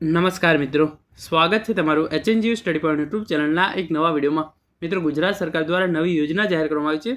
નમસ્કાર મિત્રો. સ્વાગત છે તમારું એચએનજીયુ સ્ટડી પોઈન્ટ યુટ્યુબ ચેનલના એક નવા વિડીયોમાં. મિત્રો, ગુજરાત સરકાર દ્વારા નવી યોજના જાહેર કરવામાં આવી છે.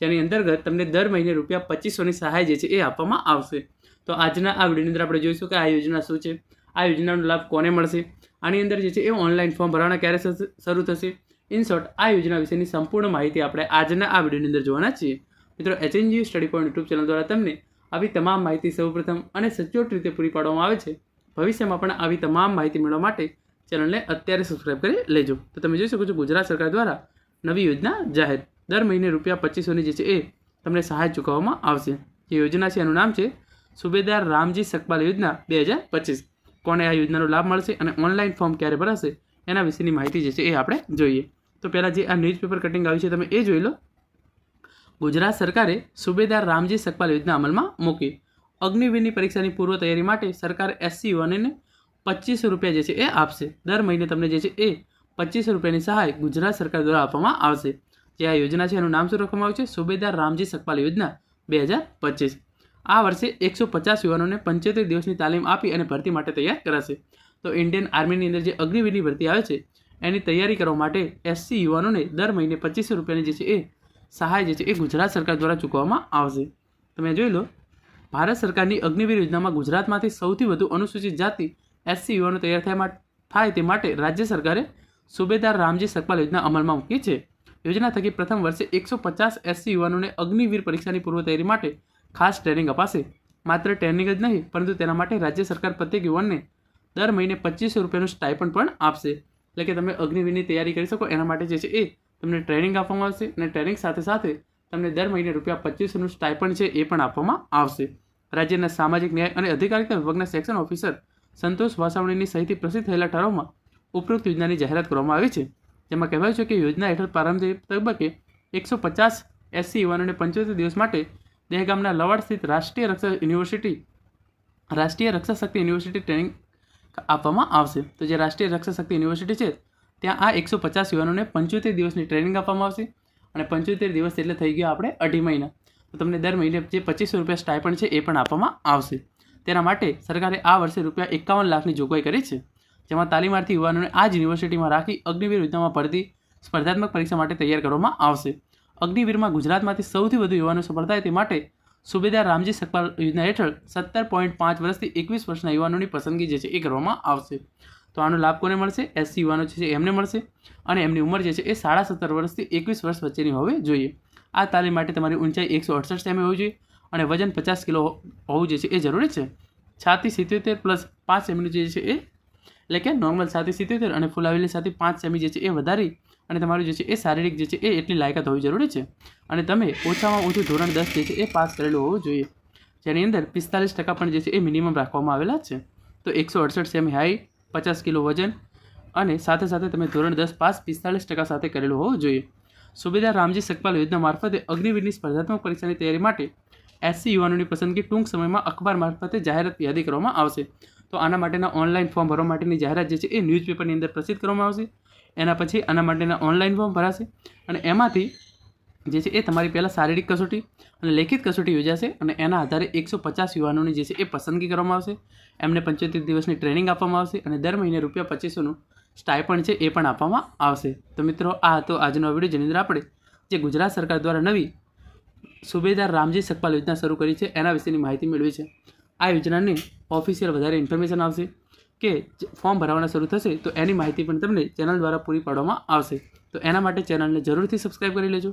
જેની અંતર્ગત તમને દર મહિને રૂપિયા પચીસોની સહાય જે છે એ આપવામાં આવશે. તો આજના આ વિડીયોની અંદર આપણે જોઈશું કે આ યોજના શું છે, આ યોજનાનો લાભ કોને મળશે, આની અંદર જે છે એ ઓનલાઈન ફોર્મ ભરવાના ક્યારે શરૂ થશે. ઇન શોર્ટ, આ યોજના વિશેની સંપૂર્ણ માહિતી આપણે આજના આ વિડીયોની અંદર જોવાના છીએ. મિત્રો HNGU study point YouTube channel દ્વારા તમને આવી તમામ માહિતી સૌપ્રથમ અને સચોટ રીતે પૂરી પાડવામાં આવે છે. ભવિષ્યમાં પણ આવી તમામ માહિતી મેળવવા માટે ચેનલને અત્યારે સબસ્ક્રાઇબ કરી લેજો. તો તમે જોઈ શકો છો ગુજરાત સરકાર દ્વારા નવી યોજના જાહેર. દર મહિને રૂપિયા પચીસોની જે છે એ તમને સહાય ચૂકવવામાં આવશે. જે યોજના છે, એનું નામ છે સુબેદાર રામજી સકપાલ યોજના બે હજાર પચીસ. કોને આ યોજનાનો લાભ મળશે અને ઓનલાઈન ફોર્મ ક્યારે ભરાશે એના વિશેની માહિતી જે છે એ આપણે જોઈએ. તો પહેલાં જે આ ન્યૂઝપેપર કટિંગ આવી છે તમે એ જોઈ લો. ગુજરાત સરકારે સુબેદાર રામજી સકપાલ યોજના અમલમાં મૂકી. અગ્નિવીરની પરીક્ષાની પૂર્વ તૈયારી માટે સરકાર એસસી યુવાનોને પચીસો રૂપિયા જે છે એ આપશે. દર મહિને તમને જે છે એ પચીસો રૂપિયાની સહાય ગુજરાત સરકાર દ્વારા આપવામાં આવશે. જે આ યોજના છે એનું નામ શું રાખવામાં આવ્યું છે? સુબેદાર રામજી સકપાલ યોજના બે હજાર પચીસ. આ વર્ષે એકસો પચાસ યુવાનોને પંચોતેર દિવસની તાલીમ આપી અને ભરતી માટે તૈયાર કરાશે. તો ઇન્ડિયન આર્મીની અંદર જે અગ્નિવીરની ભરતી આવે છે, એની તૈયારી કરવા માટે એસસી યુવાનોને દર મહિને પચીસો રૂપિયાની જે છે એ સહાય જે છે એ ગુજરાત સરકાર દ્વારા ચૂકવવામાં આવશે. તમે જોઈ લો ભારત સરકારની અગ્નિવીર યોજનામાં ગુજરાતમાંથી સૌથી વધુ અનુસૂચિત જાતિ એસસી યુવાનો તૈયાર થાય થાય તે માટે રાજ્ય સરકારે સુબેદાર રામજી સકપાલ યોજના અમલમાં મૂકી છે. યોજના થકી પ્રથમ વર્ષે એકસો પચાસ એસસી યુવાનોને અગ્નિવીર પરીક્ષાની પૂર્વ તૈયારી માટે ખાસ ટ્રેનિંગ અપાશે. માત્ર ટ્રેનિંગ જ નહીં, પરંતુ તેના માટે રાજ્ય સરકાર પ્રત્યેક યુવાનને દર મહિને પચીસો રૂપિયાનું સ્ટાઇપન્ડ પણ આપશે. એટલે કે તમે અગ્નિવીરની તૈયારી કરી શકો, એના માટે જે છે એ તમને ટ્રેનિંગ આપવામાં આવશે અને ટ્રેનિંગ સાથે સાથે તમને દર મહિને રૂપિયા પચીસોનું સ્ટાઇપન્ડ છે એ પણ આપવામાં આવશે. રાજ્યના સામાજિક ન્યાય અને અધિકારિતા વિભાગના સેક્શન ઓફિસર સંતોષ વાસાવણીની સહિતથી પ્રસિદ્ધ થયેલા ઠરાવમાં ઉપરોક્ત યોજનાની જાહેરાત કરવામાં આવી છે. જેમાં કહેવાયું છે કે યોજના હેઠળ પ્રારંભિક તબક્કે એકસો પચાસ એસસી યુવાનોને પંચોતેર દિવસ માટે દહેગામના લવાડ સ્થિત રાષ્ટ્રીય રક્ષા યુનિવર્સિટી, રાષ્ટ્રીય રક્ષા શક્તિ યુનિવર્સિટી ટ્રેનિંગ આપવામાં આવશે. તો જે રાષ્ટ્રીય રક્ષા શક્તિ યુનિવર્સિટી છે, ત્યાં આ એકસો પચાસ યુવાનોને પંચોતેર દિવસની ટ્રેનિંગ આપવામાં આવશે. અને પંચોતેર દિવસ એટલે થઈ ગયો આપણે અઢી મહિના. તો તમને દર મહિને જે પચીસો રૂપિયા સ્ટાઇપન્ડ છે એ પણ આપવામાં આવશે. તેના માટે સરકારે આ વર્ષે રૂપિયા એકાવન લાખની જોગવાઈ કરી છે. જેમાં તાલીમાર્થી યુવાનોને આ જ યુનિવર્સિટીમાં રાખી અગ્નિવીર યોજનામાં ભરતી સ્પર્ધાત્મક પરીક્ષા માટે તૈયાર કરવામાં આવશે. અગ્નિવીરમાં ગુજરાતમાંથી સૌથી વધુ યુવાનો સફળ થાય તે માટે સુબેદાર રામજી સકપાલ યોજના હેઠળ સત્તર પોઈન્ટ પાંચ વર્ષથી એકવીસ વર્ષના યુવાનોની પસંદગી જે છે એ કરવામાં આવશે. તો આનો લાભ કોને મળશે? એસસી યુવાનો છે એમને મળશે. અને એમની ઉંમર જે છે, એ સાડા સત્તર વર્ષથી એકવીસ વર્ષ વચ્ચેની હોવી જોઈએ. આ તાલીમ માટે તમારી ઊંચાઈ એકસો અડસઠ સેમી હોવી જોઈએ અને વજન પચાસ કિલો હોવું જે છે, એ જરૂરી છે. છાતી સિત્યોતેર પ્લસ પાંચ સેમીનું જે છે, એ એટલે કે નોર્મલ છાતી સિત્યોતેર અને ફૂલાવેલી છાતી પાંચ સેમી જે છે, એ વધારી અને તમારું જે છે, એ શારીરિક જે છે, એ એટલી લાયકાત હોવી જરૂરી છે. અને તમે ઓછામાં ઓછું ધોરણ દસ જે છે, એ પાસ કરેલું હોવું જોઈએ. જેની અંદર પિસ્તાલીસ ટકા પણ જે છે, એ મિનિમમ રાખવામાં આવેલા છે. તો એકસો અડસઠ સેમી હાઈટ પચાસ કિલો વજન અને સાથે સાથે તમે ધોરણ દસ પાસ પિસ્તાળીસ ટકા સાથે કરેલું હોવું જોઈએ. સુબેદાર રામજી સકપાલ યોજના મારફતે અગ્નિવીરની સ્પર્ધાત્મક પરીક્ષાની તૈયારી માટે એસસી યુવાનોની પસંદગી ટૂંક સમયમાં અખબાર મારફતે જાહેરાત યાદી કરવામાં આવશે. તો આના માટેના ઓનલાઈન ફોર્મ ભરવા માટેની જાહેરાત જે છે એ ન્યૂઝપેપરની અંદર પ્રસિદ્ધ કરવામાં આવશે. એના પછી આના માટેના ઓનલાઈન ફોર્મ ભરાશે અને એમાંથી જે છે એ તમારી પહેલાં શારીરિક કસોટી અને લેખિત કસોટી યોજાશે અને એના આધારે એકસો પચાસ યુવાનોની જે છે એ પસંદગી કરવામાં આવશે. એમને પંચોતેર દિવસની ટ્રેનિંગ આપવામાં આવશે અને દર મહિને રૂપિયા પચીસોનું સ્ટાઇપન્ડ છે એ પણ આપવામાં આવશે. તો મિત્રો, આ હતો આજનો વીડિયો જેની અંદર આપણે જે ગુજરાત સરકાર દ્વારા નવી સુબેદાર રામજી સકપાલ યોજના શરૂ કરી છે એના વિશેની માહિતી મેળવી છે. આ યોજનાની ઓફિશિયલ વધારે ઇન્ફોર્મેશન આવશે કે ફોર્મ ભરવાના શરૂ થશે તો એની માહિતી પણ તમને ચેનલ દ્વારા પૂરી પાડવામાં આવશે. તો એના માટે ચેનલને જરૂરથી સબસ્ક્રાઈબ કરી લેજો.